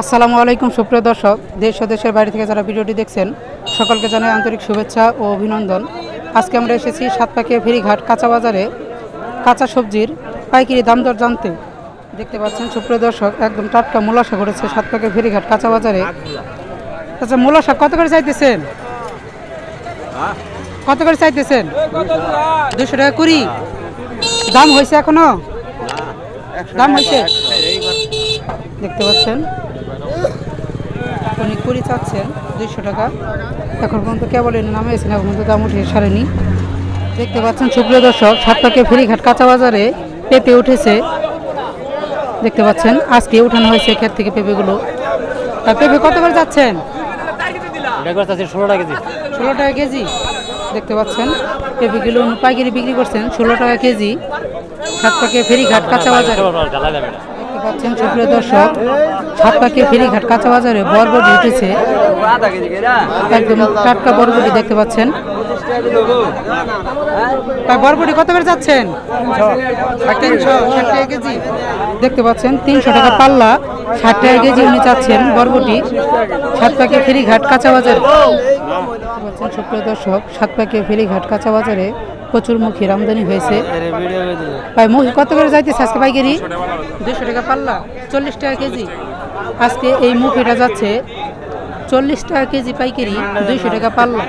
আসসালামু আলাইকুম, সুপ্রিয় দর্শক। দেশ দেশের বাইরে থেকে যারা ভিডিওটি দেখছেন, সকলকে জানাই আন্তরিক শুভেচ্ছা ও অভিনন্দন। আজকে আমরা এসেছি সাতপাকিয়া ফেরিঘাট কাঁচা বাজারে কাঁচা সবজির পাইকারি দাম দর জানতে। দেখতে পাচ্ছেন, সুপ্রিয় দর্শক, একদম টাটকা মূলা শাক করেছে সাতপাকিয়া ফেরিঘাট কাঁচা বাজারে। আচ্ছা মূলা শাক কত করে চাইতেছেন? কত করে চাইতেছেন? দুশো টাকা কুড়ি। দাম হয়েছে এখনও? দাম হয়েছে? দেখতে পাচ্ছেন উনি কুড়ি চাচ্ছেন দুইশো টাকা। এখন পর্যন্ত কেবল এনে নামে এসেছেন এখন পর্যন্ত দাম উঠে সারেনি। দেখতে পাচ্ছেন সুপ্রিয় দর্শক সাতটাকে ফেরিঘাট কাঁচা বাজারে পেঁপে উঠেছে। দেখতে পাচ্ছেন আজকে উঠানো হয়েছে ক্ষেত থেকে পেঁপেগুলো। তা পেঁপে কত করে যাচ্ছেন ষোলো টাকা কেজি। ষোলো টাকা কেজি। দেখতে পাচ্ছেন পেঁপেগুলো পাইকারি বিক্রি করছেন ষোলো টাকা কেজি। সাতটাকে ফেরিঘাট কাঁচা বাজারে পাচ্ছেন। সুপ্রিয় দর্শক সাতপাকে ফেরিঘাট, কাঁচা বাজারে বরবটি উঠেছে। একদম টাটকা বরবটি দেখতে পাচ্ছেন। বরবটি কত করে যাচ্ছেন? তিনশো, ষাট টাকা কেজি। দেখতে পাচ্ছেন, তিনশো টাকা পাল্লা, ষাট টাকা কেজি উনি চাচ্ছেন বরবটি। সাতপাকে ফেরিঘাট, কাঁচা বাজারে। সুপ্রিয় দর্শক সাতপাকে ফেরিঘাট, কাঁচা বাজারে প্রচুর মুখী আমদানি হয়েছে। ভাই মুখী কত করে যাইতেছে আজকে পাইকারি? দুশো টাকা পাল্লা চল্লিশ টাকা কেজি। আজকে এই মুখিটা যাচ্ছে চল্লিশ টাকা কেজি পাইকারি দুইশো টাকা পাল্লা।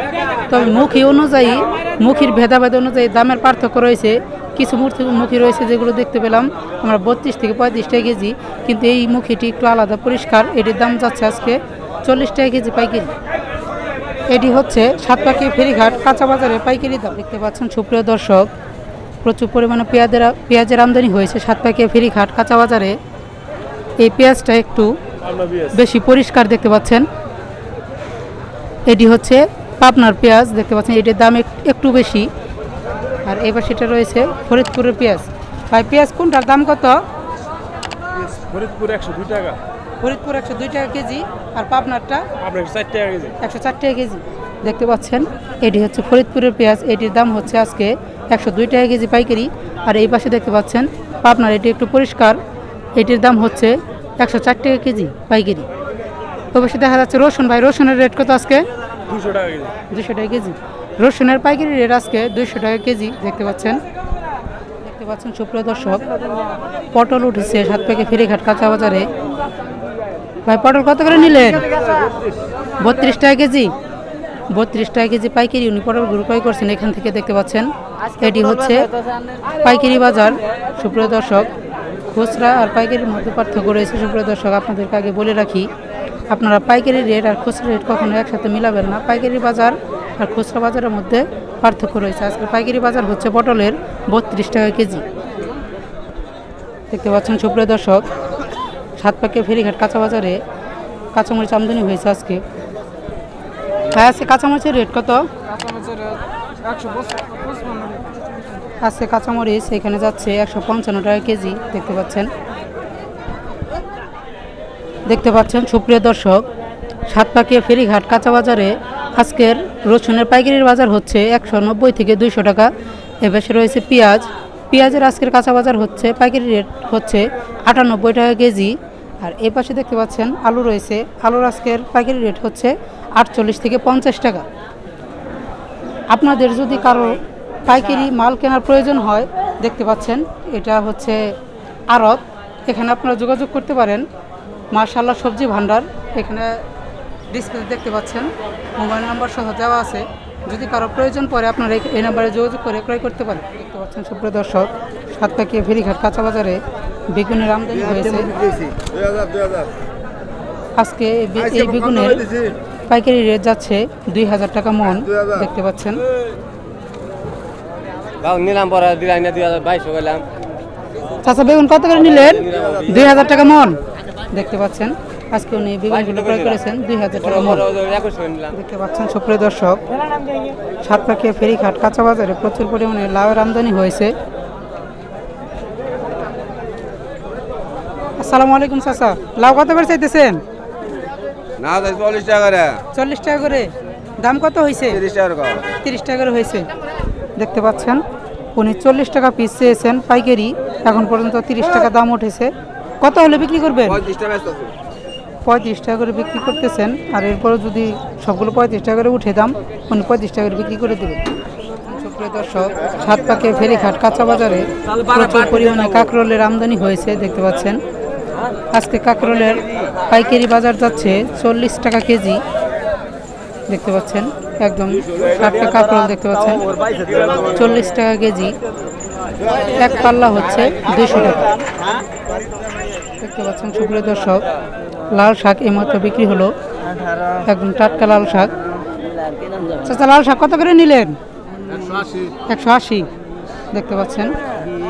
তবে মুখী অনুযায়ী মুখির ভেদাভেদ অনুযায়ী দামের পার্থক্য রয়েছে। কিছু মূর্তি মুখী রয়েছে যেগুলো দেখতে পেলাম আমরা বত্রিশ থেকে পঁয়ত্রিশ টাকা কেজি। কিন্তু এই মুখিটি একটু আলাদা পরিষ্কার এটির দাম যাচ্ছে আজকে চল্লিশ টাকা কেজি পাইকারি। এটি হচ্ছে সাতপাকি ফেরিঘাট কাঁচা বাজারে পাইকারি দাম। দেখতে পাচ্ছেন সুপ্রিয় দর্শক, প্রচুর পরিমাণে পেঁয়াজের পেঁয়াজের আমদানি হয়েছে সাতপাকিয়া ফেরিঘাট কাঁচা বাজারে। এই পেঁয়াজটা একটু বেশি পরিষ্কার দেখতে পাচ্ছেন। এটি হচ্ছে পাবনার পেঁয়াজ, দেখতে পাচ্ছেন এটির দাম এক- একটু বেশি। আর এবার সেটা রয়েছে ফরিদপুরের পেঁয়াজ। ভাই, পেঁয়াজ কোনটার দাম কত? ফরিদপুর একশো দুই টাকা। ফরিদপুর একশো দুই টাকা কেজি আর পাবনারটা একশো চার টাকা কেজি। দেখতে পাচ্ছেন এটি হচ্ছে ফরিদপুরের পেঁয়াজ এটির দাম হচ্ছে আজকে একশো দুই টাকা কেজি পাইকারি। আর এই পাশে দেখতে পাচ্ছেন পাবনার এটি একটু পরিষ্কার এটির দাম হচ্ছে একশো চার টাকা কেজি পাইকারি। অবশ্যই দেখা যাচ্ছে রসুন ভাই রসুনের রেট কত আজকে? দুশো টাকা কেজি। দুশো টাকা কেজি। রসুনের পাইকারি রেট আজকে দুইশো টাকা কেজি দেখতে পাচ্ছেন। দেখতে পাচ্ছেন সুপ্রিয় দর্শক পটল উঠেছে সাত প্যাকে ফেরিঘাট কাঁচা বাজারে। ভাই পটল কত করে নিলেন? বত্রিশ টাকা কেজি। বত্রিশ টাকা কেজি পাইকারি। উনি পটলগুলো ক্রয় করছেন এখান থেকে দেখতে পাচ্ছেন। এটি হচ্ছে পাইকারি বাজার। সুপ্রিয় দর্শক খুচরা আর পাইকারির মধ্যে পার্থক্য রয়েছে। সুপ্রিয় দর্শক আপনাদেরকে আগে বলে রাখি আপনারা পাইকারি রেট আর খুচরা রেট কখনো একসাথে মিলাবেন না। পাইকারি বাজার আর খুচরা বাজারের মধ্যে পার্থক্য রয়েছে। আজকে পাইকারি বাজার হচ্ছে পটলের বত্রিশ টাকা কেজি। দেখতে পাচ্ছেন সুপ্রিয় দর্শক সাত পাকে ফেরিঘাট কাঁচা বাজারে কাঁচামরিচ আমদানি হয়েছে আজকে। হ্যাঁ আজকে কাঁচামরিচের রেট কত? আজকে কাঁচামরিচ এখানে যাচ্ছে একশো পঞ্চান্ন টাকা কেজি দেখতে পাচ্ছেন। দেখতে পাচ্ছেন সুপ্রিয় দর্শক সাতপাকিয়া ফেরিঘাট কাঁচা বাজারে আজকের রসুনের পাইকারির বাজার হচ্ছে একশো নব্বই থেকে দুইশো টাকা। এপাশে রয়েছে পেঁয়াজ। পেঁয়াজের আজকের কাঁচা বাজার হচ্ছে পাইকারি রেট হচ্ছে আটানব্বই টাকা কেজি। আর এ পাশে দেখতে পাচ্ছেন আলু রয়েছে। আলুর আজকের পাইকারি রেট হচ্ছে আটচল্লিশ থেকে পঞ্চাশ টাকা। আপনাদের যদি কারও পাইকারি মাল কেনার প্রয়োজন হয়, দেখতে পাচ্ছেন এটা হচ্ছে আড়ত এখানে আপনারা যোগাযোগ করতে পারেন। মার্শাল্লাহ সবজি ভাণ্ডার এখানে ডিসপ্লে দেখতে পাচ্ছেন। মোবাইল নাম্বার সহ দেওয়া আছে। যদি কারও প্রয়োজন পড়ে, আপনারা এই- এই নাম্বারে যোগাযোগ করে ক্রয় করতে পারেন। দেখতে পাচ্ছেন সুপ্রিয় দর্শক সাতপাকিয়া ফেরিঘাট কাঁচা বাজারে বেগুনের আমদানি হয়েছে। আজকে এই বেগুনের পাইকারি রেট যাচ্ছে দুই হাজার টাকা মন দেখতে পাচ্ছেন। গাও নিলাম পরে দিলাই দুই হাজার বাইশশো গেলাম চাচা বেগুন কত করে নিলেন? দুই হাজার টাকা মন দেখতে পাচ্ছেন। আজকে উনি ক্রয় করেছেন দুই হাজার টাকা মন। একুশশো নিলাম দেখতে পাচ্ছেন সুপ্রিয় দর্শক সাতপাকিয়া ফেরিঘাট কাঁচা বাজারে প্রচুর পরিমাণে লাউয়ের আমদানি হয়েছে। আসসালামু আলাইকুম চাচা। লাউ কত করে চাইতেছেন? না চল্লিশ টাকা রে চল্লিশ টাকা করে। দাম কত হয়েছে তিরিশ টাকা তিরিশ টাকা করে হয়েছে দেখতে পাচ্ছেন উনি চল্লিশ টাকা পিস চেয়েছেন পাইকারি। এখন পর্যন্ত তিরিশ টাকা দাম উঠেছে। কত হলে বিক্রি করবেন? পঁয়ত্রিশ টাকা পঁয়ত্রিশ টাকা করে বিক্রি করতেছেন। আর এরপরে যদি সবগুলো পঁয়ত্রিশ টাকা করে উঠে দাম উনি পঁয়ত্রিশ টাকা করে বিক্রি করে দেবেন। সুপ্রিয় দর্শক সাত পাকে ফেরিঘাট কাঁচা বাজারে প্রচুর পরিমাণে কাঁকরোলের আমদানি হয়েছে দেখতে পাচ্ছেন। আজকে কাঁকরোলের পাইকারি বাজার যাচ্ছে চল্লিশ টাকা কেজি। দেখতে পাচ্ছেন, একদম ষাটটা কাঁকরোল দেখতে পাচ্ছেন। চল্লিশ টাকা কেজি। এক পাল্লা হচ্ছে দুশো টাকা। দেখতে পাচ্ছেন, সুপ্রিয় দর্শক, লাল শাক এইমাত্র বিক্রি হলো। একদম টাটকা লাল শাক। চাচা, লাল শাক কত করে নিলেন? একশো আশি। দেখতে পাচ্ছেন।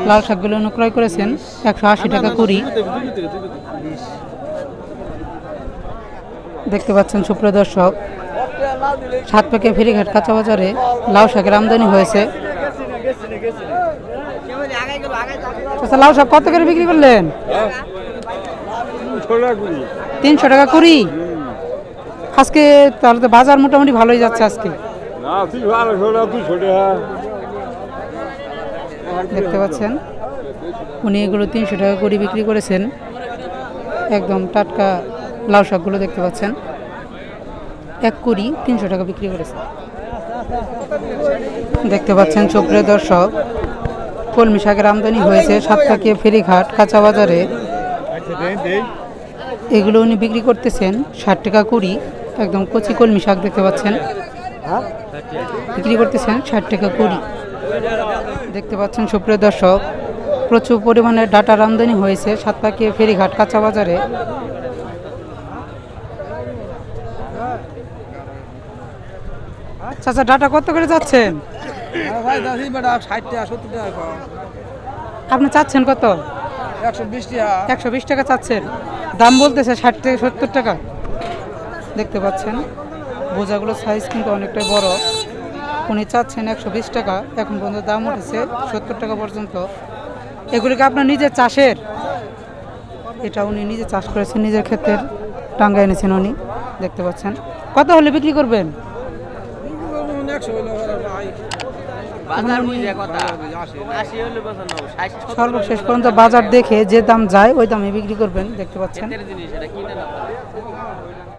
লাল শাকগুলো অনুক্রয় করেছেন। একশো আশি টাকা কুড়ি। দেখতে পাচ্ছেন সুপ্রিয় দর্শক, সাত প্যাকে ফেরিঘাট কাঁচা বাজারে লাউ শাকের আমদানি হয়েছে। আচ্ছা লাউ শাক কত করে বিক্রি করলেন? তিনশো টাকা কুড়ি। আজকে তাহলে তো বাজার মোটামুটি ভালোই যাচ্ছে আজকে তুই ভালো ছোটা দুশো টাকা দেখতে পাচ্ছেন? উনি এগুলো তিনশো টাকা করে বিক্রি করেছেন। একদম টাটকা লাউ শাকগুলো দেখতে পাচ্ছেন। এক কুড়ি তিনশো টাকা বিক্রি করেছেন দেখতে পাচ্ছেন চোপড়ে দর্শক, কলমি শাকের আমদানি হয়েছে সাতটাকিয়া ফেরিঘাট কাঁচা বাজারে এগুলো উনি বিক্রি করতেছেন ষাট টাকা কুড়ি, একদম কচি কলমি শাক দেখতে পাচ্ছেন। বিক্রি করতেছেন ষাট টাকা কুড়ি। দেখতে পাচ্ছেন সুপ্রিয় দর্শক, প্রচুর পরিমাণে ডাটার আমদানি হয়েছে সাতপাকিয়া ফেরিঘাট কাঁচা বাজারে চাচা ডাটা কত করে যাচ্ছেন? আপনি চাচ্ছেন কত? একশো বিশ টাকা চাচ্ছেন। দাম বলতেছে ষাট থেকে সত্তর টাকা। দেখতে পাচ্ছেন, বোঝাগুলো সাইজ কিন্তু অনেকটাই বড়। উনি চাচ্ছেন একশো বিশ টাকা। এখন পর্যন্ত দাম উঠেছে সত্তর টাকা পর্যন্ত। এগুলিকে আপনার নিজের চাষের? এটা উনি নিজে চাষ করেছেন নিজের ক্ষেত্রের টাঙ্গা এনেছেন উনি দেখতে পাচ্ছেন। কত হলে বিক্রি করবেন? সর্বশেষ পর্যন্ত বাজার দেখে যে দাম যায় ওই দামে বিক্রি করবেন দেখতে পাচ্ছেন।